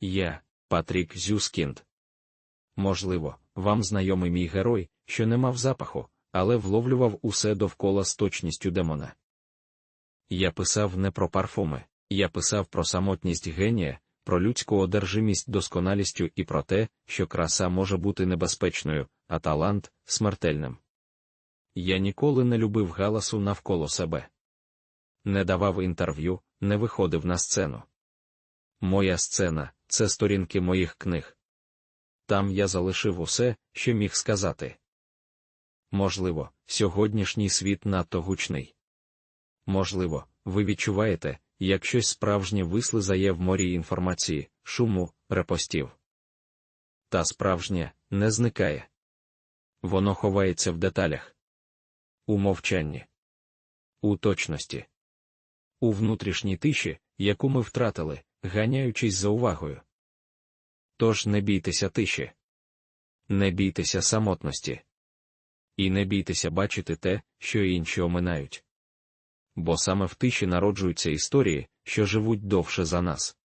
Я, Патрік Зюскінд. Можливо, вам знайомий мій герой, що не мав запаху, але вловлював усе довкола з точністю демона. Я писав не про парфуми, я писав про самотність генія, про людську одержимість досконалістю і про те, що краса може бути небезпечною, а талант смертельним. Я ніколи не любив галасу навколо себе. Не давав інтерв'ю, не виходив на сцену. Моя сцена це сторінки моїх книг. Там я залишив усе, що міг сказати. Можливо, сьогоднішній світ надто гучний. Можливо, ви відчуваєте, як щось справжнє вислизає в морі інформації, шуму, репостів. Та справжнє не зникає. Воно ховається в деталях, у мовчанні, у точності, у внутрішній тиші, яку ми втратили, ганяючись за увагою. Тож не бійтеся тиші, не бійтеся самотності. І не бійтеся бачити те, що інші оминають. Бо саме в тиші народжуються історії, що живуть довше за нас.